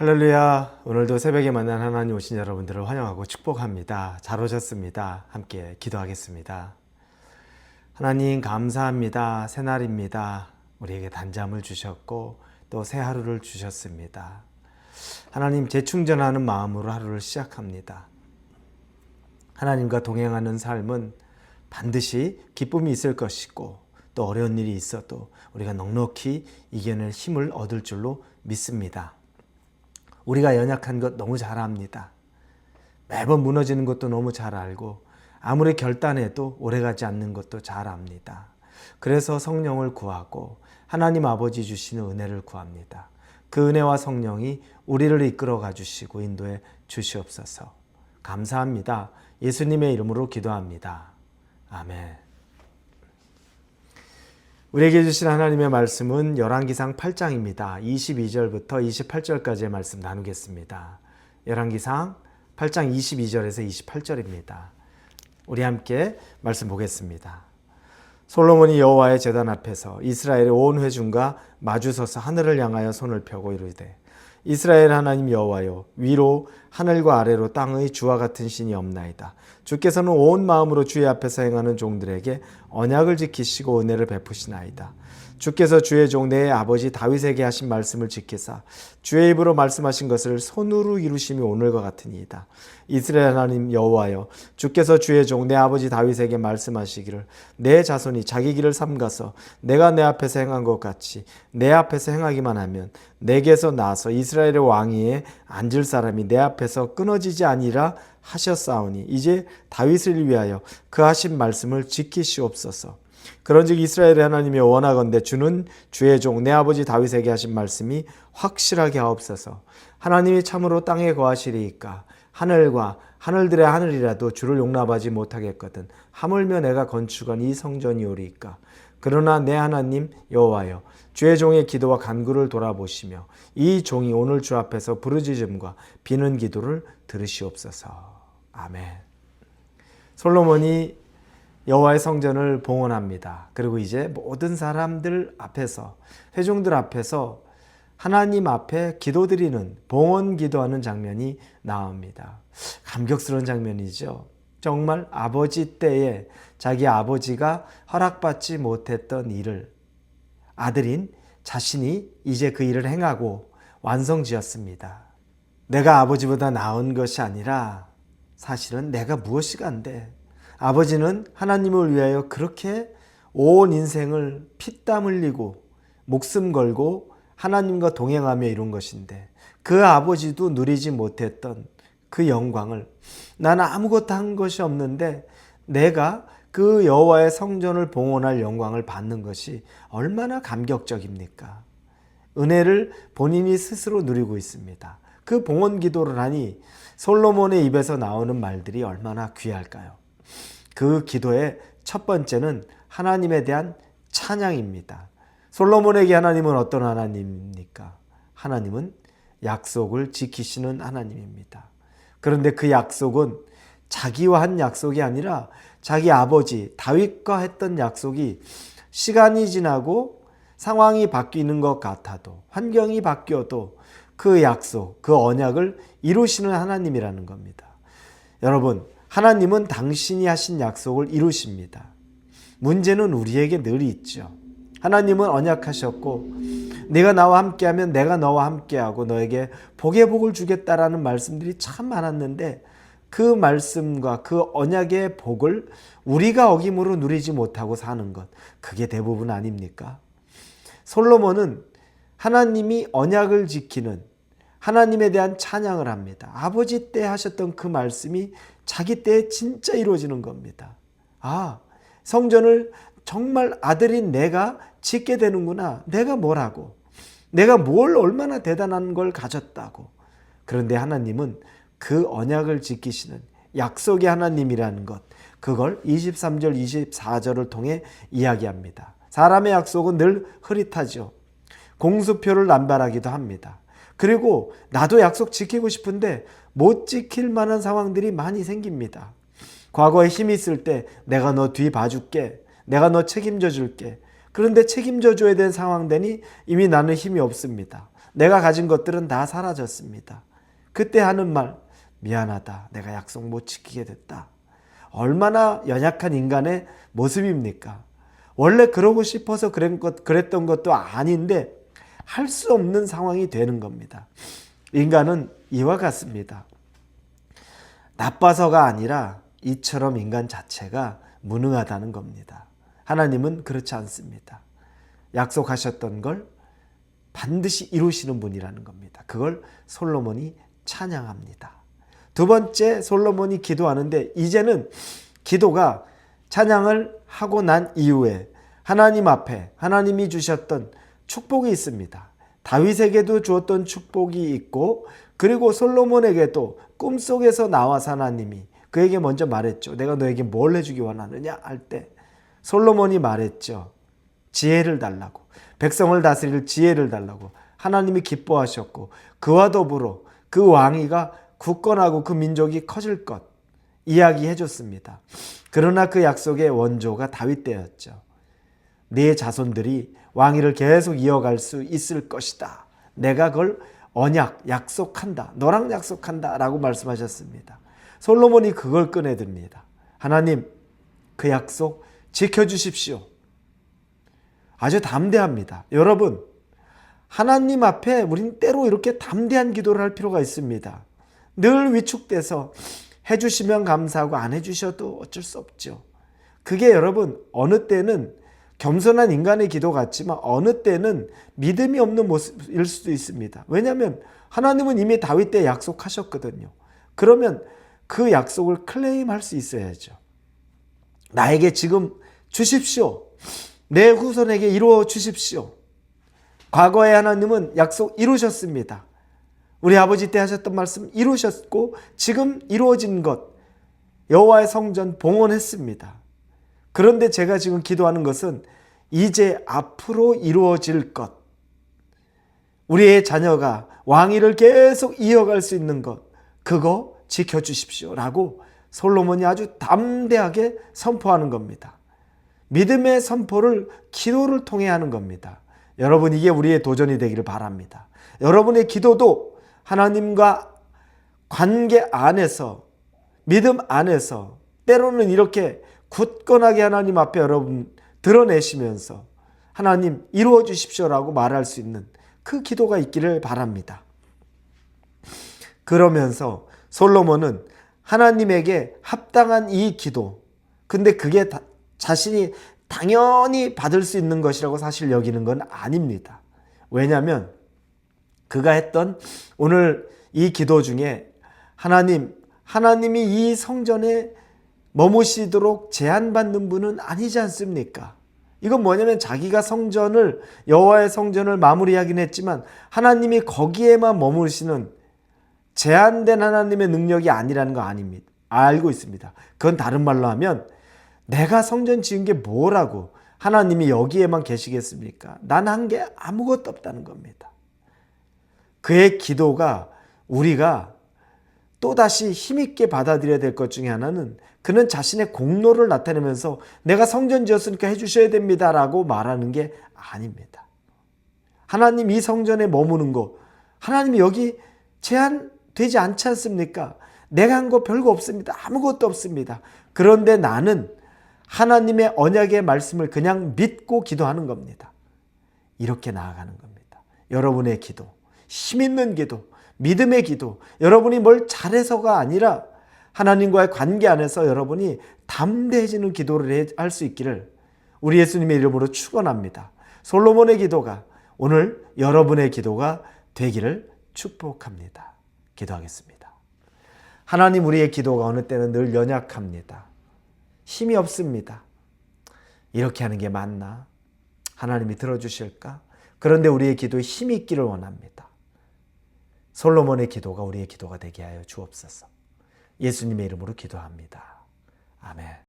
할렐루야. 오늘도 새벽에 만난 하나님 오신 여러분들을 환영하고 축복합니다. 잘 오셨습니다. 함께 기도하겠습니다. 하나님 감사합니다. 새날입니다. 우리에게 단잠을 주셨고 또 새 하루를 주셨습니다. 하나님 재충전하는 마음으로 하루를 시작합니다. 하나님과 동행하는 삶은 반드시 기쁨이 있을 것이고 또 어려운 일이 있어도 우리가 넉넉히 이겨낼 힘을 얻을 줄로 믿습니다. 우리가 연약한 것 너무 잘 압니다. 매번 무너지는 것도 너무 잘 알고 아무리 결단해도 오래가지 않는 것도 잘 압니다. 그래서 성령을 구하고 하나님 아버지 주시는 은혜를 구합니다. 그 은혜와 성령이 우리를 이끌어 가주시고 인도해 주시옵소서. 감사합니다. 예수님의 이름으로 기도합니다. 아멘. 우리에게 주신 하나님의 말씀은 열왕기상 8장입니다. 22절부터 28절까지의 말씀 나누겠습니다. 열왕기상 8장 22절에서 28절입니다. 우리 함께 말씀 보겠습니다. 솔로몬이 여호와의 제단 앞에서 이스라엘의 온 회중과 마주서서 하늘을 향하여 손을 펴고 이르되 이스라엘 하나님 여호와여 위로 하늘과 아래로 땅의 주와 같은 신이 없나이다. 주께서는 온 마음으로 주의 앞에서 행하는 종들에게 언약을 지키시고 은혜를 베푸시나이다. 주께서 주의 종 내 아버지 다윗에게 하신 말씀을 지키사 주의 입으로 말씀하신 것을 손으로 이루심이 오늘과 같으니이다. 이스라엘 하나님 여호와여 주께서 주의 종 내 아버지 다윗에게 말씀하시기를 내 자손이 자기 길을 삼가서 내가 내 앞에서 행한 것 같이 내 앞에서 행하기만 하면 내게서 나서 이스라엘의 왕위에 앉을 사람이 내 앞에서 끊어지지 아니라 하셨사오니 이제 다윗을 위하여 그 하신 말씀을 지키시옵소서. 그런즉 이스라엘의 하나님이 원하건대 주는 주의 종 내 아버지 다윗에게 하신 말씀이 확실하게 하옵소서. 하나님이 참으로 땅에 거하시리이까 하늘과 하늘들의 하늘이라도 주를 용납하지 못하겠거든. 하물며 내가 건축한 이 성전이오리이까. 그러나 내 하나님 여호와여 주의 종의 기도와 간구를 돌아보시며 이 종이 오늘 주 앞에서 부르짖음과 비는 기도를 들으시옵소서. 아멘. 솔로몬이 여호와의 성전을 봉헌합니다. 그리고 이제 모든 사람들 앞에서 회중들 앞에서 하나님 앞에 기도드리는 봉헌 기도하는 장면이 나옵니다. 감격스러운 장면이죠. 정말 아버지 때에 자기 아버지가 허락받지 못했던 일을 아들인 자신이 이제 그 일을 행하고 완성지었습니다. 내가 아버지보다 나은 것이 아니라 사실은 내가 무엇이 간데 아버지는 하나님을 위하여 그렇게 온 인생을 피땀 흘리고 목숨 걸고 하나님과 동행하며 이룬 것인데 그 아버지도 누리지 못했던 그 영광을 나는 아무것도 한 것이 없는데 내가 그 여호와의 성전을 봉헌할 영광을 받는 것이 얼마나 감격적입니까? 은혜를 본인이 스스로 누리고 있습니다. 그 봉헌 기도를 하니 솔로몬의 입에서 나오는 말들이 얼마나 귀할까요? 그 기도의 첫 번째는 하나님에 대한 찬양입니다. 솔로몬에게 하나님은 어떤 하나님입니까? 하나님은 약속을 지키시는 하나님입니다. 그런데 그 약속은 자기와 한 약속이 아니라 자기 아버지 다윗과 했던 약속이 시간이 지나고 상황이 바뀌는 것 같아도 환경이 바뀌어도 그 약속, 그 언약을 이루시는 하나님이라는 겁니다. 여러분, 하나님은 당신이 하신 약속을 이루십니다. 문제는 우리에게 늘 있죠. 하나님은 언약하셨고 내가 나와 함께하면 내가 너와 함께하고 너에게 복의 복을 주겠다라는 말씀들이 참 많았는데 그 말씀과 그 언약의 복을 우리가 어김으로 누리지 못하고 사는 것 그게 대부분 아닙니까? 솔로몬은 하나님이 언약을 지키는 하나님에 대한 찬양을 합니다. 아버지 때 하셨던 그 말씀이 자기 때에 진짜 이루어지는 겁니다. 아, 성전을 정말 아들인 내가 짓게 되는구나. 내가 뭐라고. 내가 뭘 얼마나 대단한 걸 가졌다고. 그런데 하나님은 그 언약을 지키시는 약속의 하나님이라는 것, 그걸 23절, 24절을 통해 이야기합니다. 사람의 약속은 늘 흐릿하죠. 공수표를 남발하기도 합니다. 그리고 나도 약속 지키고 싶은데 못 지킬 만한 상황들이 많이 생깁니다. 과거에 힘이 있을 때 내가 너 뒤 봐줄게. 내가 너 책임져 줄게. 그런데 책임져 줘야 되는 상황 되니 이미 나는 힘이 없습니다. 내가 가진 것들은 다 사라졌습니다. 그때 하는 말, 미안하다. 내가 약속 못 지키게 됐다. 얼마나 연약한 인간의 모습입니까? 원래 그러고 싶어서 그랬던 것도 아닌데 할 수 없는 상황이 되는 겁니다. 인간은 이와 같습니다. 나빠서가 아니라 이처럼 인간 자체가 무능하다는 겁니다. 하나님은 그렇지 않습니다. 약속하셨던 걸 반드시 이루시는 분이라는 겁니다. 그걸 솔로몬이 찬양합니다. 두 번째 솔로몬이 기도하는데 이제는 기도가 찬양을 하고 난 이후에 하나님 앞에 하나님이 주셨던 축복이 있습니다. 다윗에게도 주었던 축복이 있고 그리고 솔로몬에게도 꿈속에서 나와서 하나님이 그에게 먼저 말했죠. 내가 너에게 뭘 해주기 원하느냐 할 때 솔로몬이 말했죠. 지혜를 달라고 백성을 다스릴 지혜를 달라고 하나님이 기뻐하셨고 그와 더불어 그 왕위가 굳건하고 그 민족이 커질 것 이야기해 줬습니다. 그러나 그 약속의 원조가 다윗 때였죠. 네 자손들이 왕위를 계속 이어갈 수 있을 것이다. 내가 그걸 언약 약속한다. 너랑 약속한다 라고 말씀하셨습니다. 솔로몬이 그걸 꺼내듭니다. 하나님 그 약속 지켜 주십시오. 아주 담대합니다. 여러분 하나님 앞에 우린 때로 이렇게 담대한 기도를 할 필요가 있습니다. 늘 위축돼서 해주시면 감사하고 안 해주셔도 어쩔 수 없죠. 그게 여러분 어느 때는 겸손한 인간의 기도 같지만 어느 때는 믿음이 없는 모습일 수도 있습니다. 왜냐하면 하나님은 이미 다윗 때 약속하셨거든요. 그러면 그 약속을 클레임할 수 있어야죠. 나에게 지금 주십시오. 내 후손에게 이루어 주십시오. 과거에 하나님은 약속 이루셨습니다. 우리 아버지 때 하셨던 말씀 이루셨고 지금 이루어진 것 여호와의 성전 봉헌했습니다. 그런데 제가 지금 기도하는 것은 이제 앞으로 이루어질 것 우리의 자녀가 왕위를 계속 이어갈 수 있는 것 그거 지켜주십시오 라고 솔로몬이 아주 담대하게 선포하는 겁니다. 믿음의 선포를 기도를 통해 하는 겁니다. 여러분 이게 우리의 도전이 되기를 바랍니다. 여러분의 기도도 하나님과 관계 안에서 믿음 안에서 때로는 이렇게 굳건하게 하나님 앞에 여러분 드러내시면서 하나님 이루어 주십시오라고 말할 수 있는 그 기도가 있기를 바랍니다. 그러면서 솔로몬은 하나님에게 합당한 이 기도 근데 그게 다, 자신이 당연히 받을 수 있는 것이라고 사실 여기는 건 아닙니다. 왜냐하면 그가 했던 오늘 이 기도 중에 하나님, 하나님이 이 성전에 머무시도록 제한받는 분은 아니지 않습니까? 이건 뭐냐면 자기가 성전을 여호와의 성전을 마무리하긴 했지만 하나님이 거기에만 머무시는 제한된 하나님의 능력이 아니라는 거 아닙니다. 알고 있습니다. 그건 다른 말로 하면 내가 성전 지은 게 뭐라고 하나님이 여기에만 계시겠습니까? 난 한 게 아무것도 없다는 겁니다. 그의 기도가 우리가 또다시 힘있게 받아들여야 될 것 중에 하나는 그는 자신의 공로를 나타내면서 내가 성전 지었으니까 해주셔야 됩니다 라고 말하는 게 아닙니다. 하나님 이 성전에 머무는 거, 하나님이 여기 제한되지 않지 않습니까? 내가 한 거 별거 없습니다. 아무것도 없습니다. 그런데 나는 하나님의 언약의 말씀을 그냥 믿고 기도하는 겁니다. 이렇게 나아가는 겁니다. 여러분의 기도, 힘 있는 기도, 믿음의 기도, 여러분이 뭘 잘해서가 아니라 하나님과의 관계 안에서 여러분이 담대해지는 기도를 할 수 있기를 우리 예수님의 이름으로 축원합니다. 솔로몬의 기도가 오늘 여러분의 기도가 되기를 축복합니다. 기도하겠습니다. 하나님 우리의 기도가 어느 때는 늘 연약합니다. 힘이 없습니다. 이렇게 하는 게 맞나? 하나님이 들어주실까? 그런데 우리의 기도에 힘이 있기를 원합니다. 솔로몬의 기도가 우리의 기도가 되게 하여 주옵소서. 예수님의 이름으로 기도합니다. 아멘.